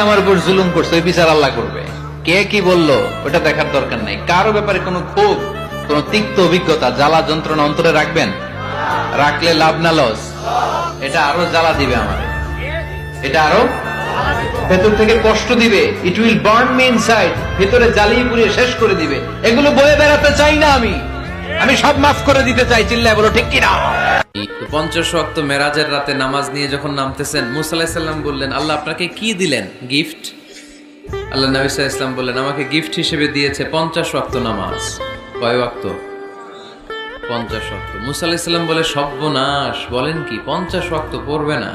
আমার উপর জুলুম করছে বিচার আল্লাহ করবে। কে কি বলল, ওটা দেখার দরকার নাই। কারও ব্যাপারে কোনো ক্ষোভ, কোনো তিক্ত অভিজ্ঞতা, জ্বালা যন্ত্রণা অন্তরে রাখবেন? রাখলে লাভ না লস। এটা আরও জ্বালা দিবে আমার এটা আরও ভেতর থেকে কষ্ট দিবে। It will burn me inside ভেতরে জ্বালিয়ে পুড়িয়ে শেষ করে দিবে। এগুলো বয়ে বেড়াতে চাই না আমি। আমি সব মাফ করে দিতে চাই, চিল্লায় বলো, ঠিক কিনা? পঞ্চাশ মেরাজের রাতে নামাজ নিয়ে যখন নামতেছেন বললেন, আল্লাহ আপনাকে কি দিলেন? গিফট? আল্লাহ ইসলাম বললেন, আমাকে গিফট হিসেবে দিয়েছে পঞ্চাশ নামাজ। কয় পঞ্চাশ বলে বলেন কি পঞ্চাশ ওয়াক্ত পড়বে না।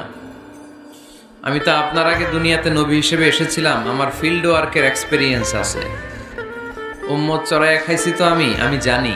আমি তো আপনার আগে দুনিয়াতে নবী হিসেবে এসেছিলাম, আমার ফিল্ড ওয়ার্কের এক্সপিরিয়েন্স আছে। উম্মত চড়াইয়া খাইছি তো আমি আমি জানি।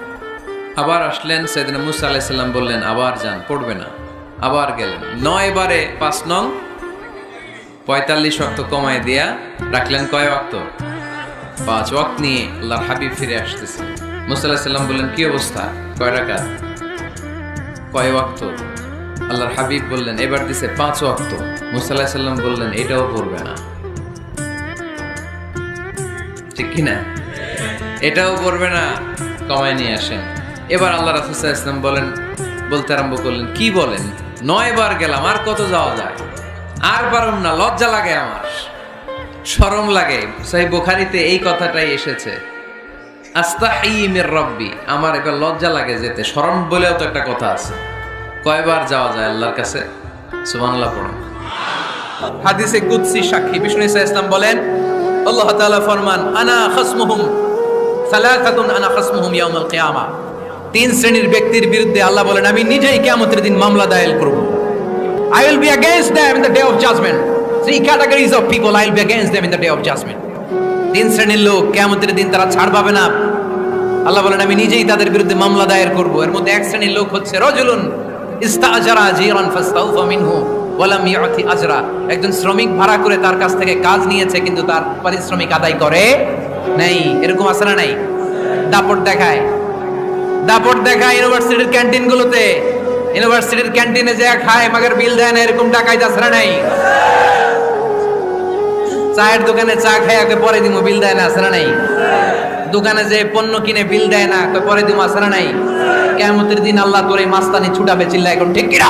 আবার আসলেন সেদিন মুসা আলাইসাল্লাম বললেন, আবার যান, পড়বে না। আবার গেলেন। নয় বারে পাঁচ নং, পঁয়তাল্লিশ অক্ত কমায় দিয়া রাখলেন কয় অক্ত পাঁচ ওয়াক্ত নিয়ে আল্লাহর হাবিব ফিরে আসতেছে। মুসা আলাহিসাল্লাম বললেন, কি অবস্থা? কয় টাকা কয় ওয়াক্ত? আল্লাহর হাবিব বললেন, এবার দিছে পাঁচ ওয়াক্ত। মুসা আলাহিসাল্লাম বললেন, এটাও পড়বে না। ঠিক কিনা? এটাও পড়বে না। কমায় নিয়ে আসেন। এবার আল্লাহ রাসুসাহ ইসলাম বলেন, বলতে আরম্ভ করলেন, কি বলেন? নয় বার গেলাম, আর কত যাওয়া যায়? আর পারুম না, লজ্জা লাগে আমার। শরম লাগে। সাহি বোখারিতে এই কথাটাই এসেছে। আস্তাহিমের রব্বি, আমার এবার লজ্জা লাগে যেতে। শরম বলেও তো একটা কথা আছে। কয়বার যাওয়া যায় আল্লাহর কাছে? সুবহানাল্লাহ পড়ুন। হাদিসে সাক্ষী, বিষ্ণু ইসা ইসলাম বলেন, আল্লাহ ফরমান, আনা খাসমুহুম সালাসাতুন, আনা খাসমুহুম ইয়াউমাল তিন শ্রেণির ব্যক্তির বিরুদ্ধে আল্লাহ বলেন, আমি নিজেই কিয়ামতের দিন মামলা দায়ের করব। I will be against them in the day of judgment Three categories of people I will be against them in the day of judgment. তিন শ্রেণির লোক কিয়ামতের দিন তারা ছাড় পাবে না। আল্লাহ বলেন, আমি নিজেই তাদের বিরুদ্ধে মামলা দায়ের করব। এর মধ্যে এক শ্রেণির লোক হচ্ছে রজুলুন। ইস্তাজারা জিরান ফাস্তাউফা মিনহু ওয়ালাম ইয়াতি আজরা। একজন শ্রমিক ভাড়া করে তার কাছ থেকে কাজ নিয়েছে, কিন্তু তার পারিশ্রমিক আদায় করে নাই। এরকম আছে না নাই? দাপট দেখায়। দাপট দেখায় ইউনিভার্সিটির ক্যান্টিন গুলোতে ইউনিভার্সিটির ক্যান্টিনে যা খায়, মাগের বিল দেয় না, এরকম টাকাই তাছাড়া নাই। চায়ের দোকানে চা খায়, আগে পরে দিমু, বিল দেয় না আসরা নাই। দোকানে যে পণ্য কিনে বিল দেয় না পরে দিমু আসরা নাই। কেমতের দিন আল্লাহ তোর এই মাস্তানি ছুটাবে চিল্লা এখন, ঠিক কিনা?